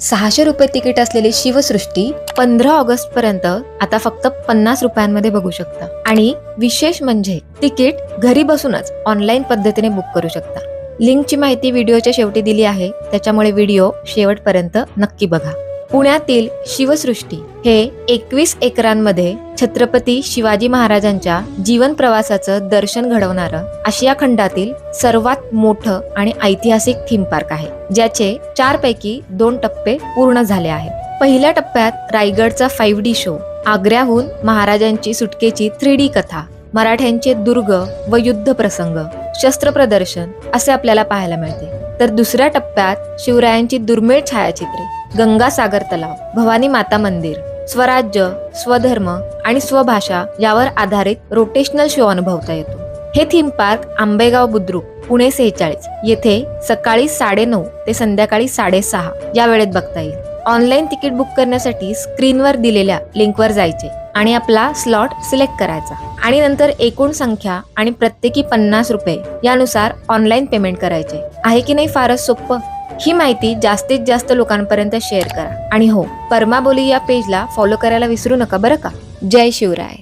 सहाशे रुपये तिकीट असलेली शिवसृष्टी पंधरा ऑगस्ट पर्यंत आता फक्त पन्नास रुपयांमध्ये बघू शकता. आणि विशेष म्हणजे तिकीट घरी बसूनच ऑनलाईन पद्धतीने बुक करू शकता. लिंकची माहिती व्हिडिओच्या शेवटी दिली आहे. त्याच्यामुळे व्हिडिओ शेवटपर्यंत नक्की बघा. पुण्यातील शिवसृष्टी हे एकवीस एकरांमध्ये छत्रपती शिवाजी महाराजांच्या जीवन प्रवासाचं दर्शन घडवणारं आशिया खंडातील सर्वात मोठं आणि ऐतिहासिक थीम पार्क आहे ज्याचे चार पैकी दोन टप्पे पूर्ण झाले आहेत. पहिल्या टप्प्यात रायगडचा फाईव्ह डी शो आग्र्याहून महाराजांची सुटकेची थ्री डी कथा मराठ्यांचे दुर्ग व युद्ध प्रसंग शस्त्र प्रदर्शन असे आपल्याला पाहायला मिळते. तर दुसऱ्या टप्प्यात शिवरायांची दुर्मिळ छायाचित्रे गंगासागर तलाव भवानी माता मंदिर स्वराज्य स्वधर्म आणि स्वभाषा यावर आधारित रोटेशनल शो अनुभवता येतो. हे थीम पार्क आंबेगाव बुद्रुक पुणे सेहेचाळीस येथे सकाळी साडेनऊ ते संध्याकाळी साडेसहा या वेळेत बघता येईल. ऑनलाईन तिकीट बुक करण्यासाठी स्क्रीनवर दिलेल्या लिंकवर जायचे आणि आपला स्लॉट सिलेक्ट करायचा. आणि नंतर एकूण संख्या आणि प्रत्येकी पन्नास रुपये यानुसार ऑनलाईन पेमेंट करायचे. आहे की नाही फारच सोपं? ही माहिती जास्तीत जास्त लोकांपर्यंत शेअर करा. आणि हो परमाबोली या पेजला फॉलो करायला विसरू नका बरं का? जय शिवराय.